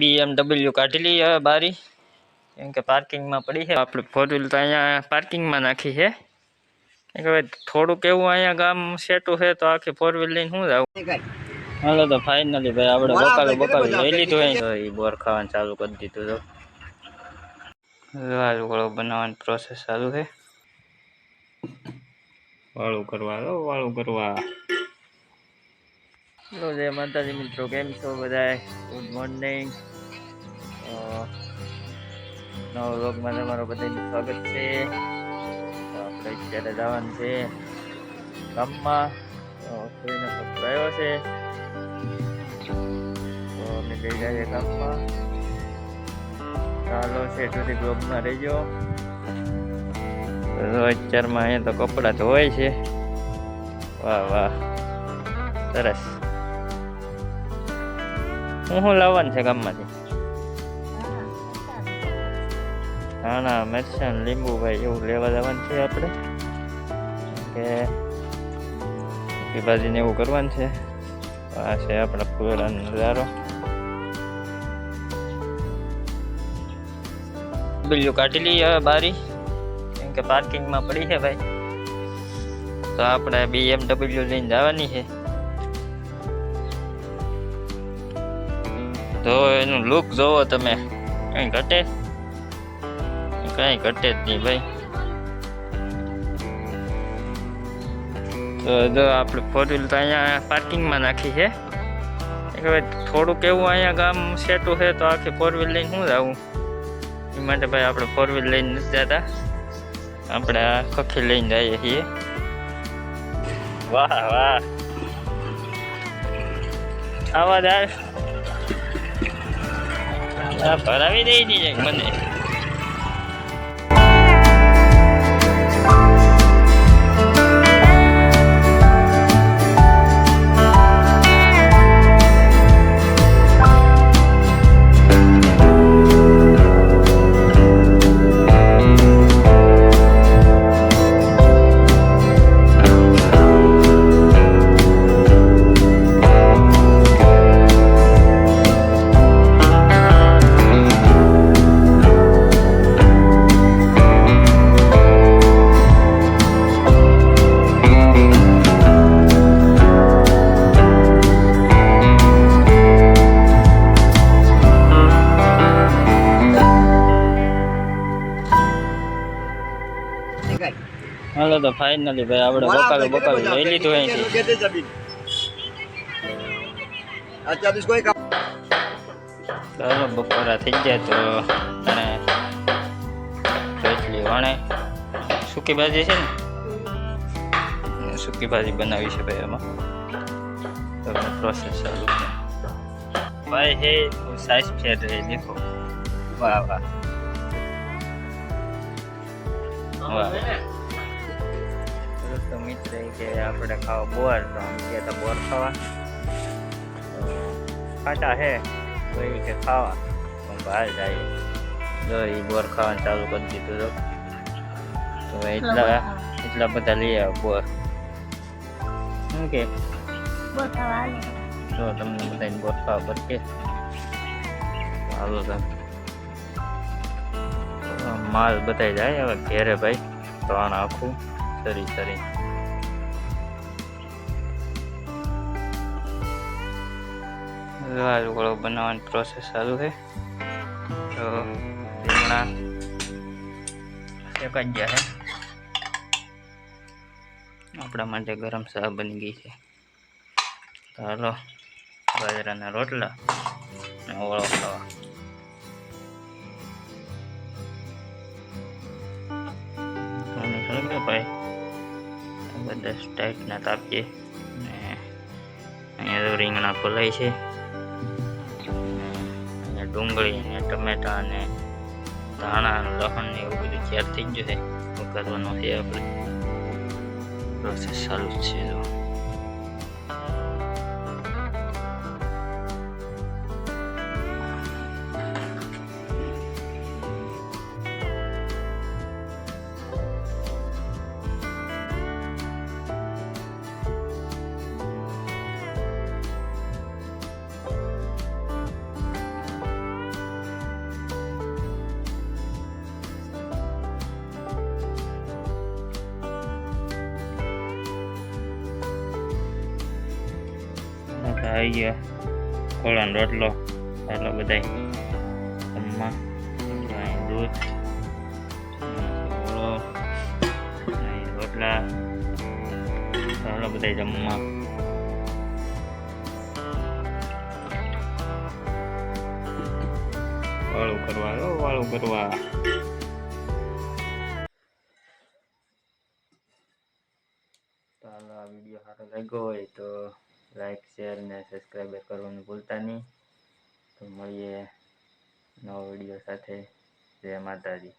BMW કાઢી લઈએ હવે બારી. કેમ કે પાર્કિંગમાં પડી છે. આપણે ફોર વ્હીલ તો અહીંયા પાર્કિંગમાં નાખી છે. કેમ કે હવે થોડુંક એવું અહીંયા ગામ સેટું છે તો આખી ફોર વ્હીલ લઈને શું જાવ હાલો તો ફાઇનલી ભાઈ આપણે બકાલું બકાલું લઈ લીધું અહીં. તો એ બોર ખાવાનું ચાલુ કરી દીધું તો. વાળું વાળું બનાવવાની પ્રોસેસ ચાલુ છે. વાળું કરવા હાલો વાળું કરવા. હેલો જય માતાજી મિત્રો, કેમ છો બધાય? ગુડ મોર્નિંગ નવો વ્લોગમાં તમારું બધાનું સ્વાગત છે. આપણે અત્યારે જવાનું છે ગામમાં. કોઈને ફક્ત આવ્યો છે. તો અમે જઈ જઈએ ગામમાં. ચાલો છે સુધી બ્લોગમાં રહેજો. અત્યારમાં અહીંયા તો કપડાં ધોવાય છે. વાહ વાહ. સરસ. હું શું લાવવાનું છે ગામમાંથી? ના ના, મરચાં લીંબુ ભાઈ એવું લેવા જવાનું છે આપણે. કે ભાજીને એવું કરવાનું છે. આ છે આપણા ફુલેરાનો નજારો. બીજું કાઢી લઈએ હવે બારી. કેમ કે પાર્કિંગમાં પડી છે ભાઈ. તો આપણે બીએમડબલ્યુ લઈને જવાની છે. તો એનું લુક જોવો તમે. કઈ ઘટે? કઈ ઘટે જ નહીં ભાઈ. તો જો આપણે ફોર વ્હીલ તો અહીંયા પાર્કિંગમાં નાખી છે. ભાઈ થોડુંક એવું અહીંયા ગામ સેટું છે તો આખી ફોર વ્હીલ લઈને શું આવું એ માટે ભાઈ આપણે ફોર વ્હીલ લઈને નથી જતા. આપણે આ ખખી લઈને જઈએ છીએ. વાહ વાહ. આવાજ આવે? ભરાવી દઈ દીજે મને. તો ફાઇનલી ભાઈ આપણે બકાલું બકાવી લઈ લીધું અહીંથી. ચાલો બપોરા થઈ જાય તો અને એટલી વણે. સૂકી ભાજી છે ને? સૂકી ભાજી બનાવી છે ભાઈ એમાં તો પ્રોસેસ ચાલુ છે. ભાઈ હે સાઈઝ ફેર રહી દેખો. વાહ વાહ. વાહ. તો મિત્ર કે આપણે ખાવા બોર તો આમ કે તો બોર ખાવા. તો ખાટા હે તો એ કે ખાવા. તો બહાર જાય. જો એ બોર ખાવાનું ચાલુ કરી દીધું તો. તો એટલા એટલા બધા લઈ આવ બોર. શું કે? જો તમને બધાને બોર ખાવા પડશે. હાલો તમે તો માલ બધાય જાય હવે ઘેરે ભાઈ. ત્રણ આખું સરી સરી વાળું બનાવવાની પ્રોસેસ ચાલુ છે તો રીંગણા શેકાઈ ગયા છે આપણા માટે ગરમ ચા બની ગઈ છે તો હાલો બાજરાના રોટલા ઓળો ખાવા બધા સ્ટાઈટના તાપીએ અને અહીંયા રીંગણા ફોલાય છે. અને ડુંગળી ને ટમેટા અને ધાણા અને લસણ ને એવું બધું તૈયાર થઈ જશે કરવાનું છે આપણે? પ્રોસેસ ચાલુ જ છે જો. આવી ગયા. રોટલો. એટલો બધાય. જમવા દૂધ. રોટલા. એટલો બધા જમવા. વાળું કરવા વાળું કરવા. લાગ્યો હોય તો લાઈક શેર ને સબસ્ક્રાઈબ કરવાનું ભૂલતા નહીં. તો મળીએ નવો વીડિયો સાથે. જય માતાજી.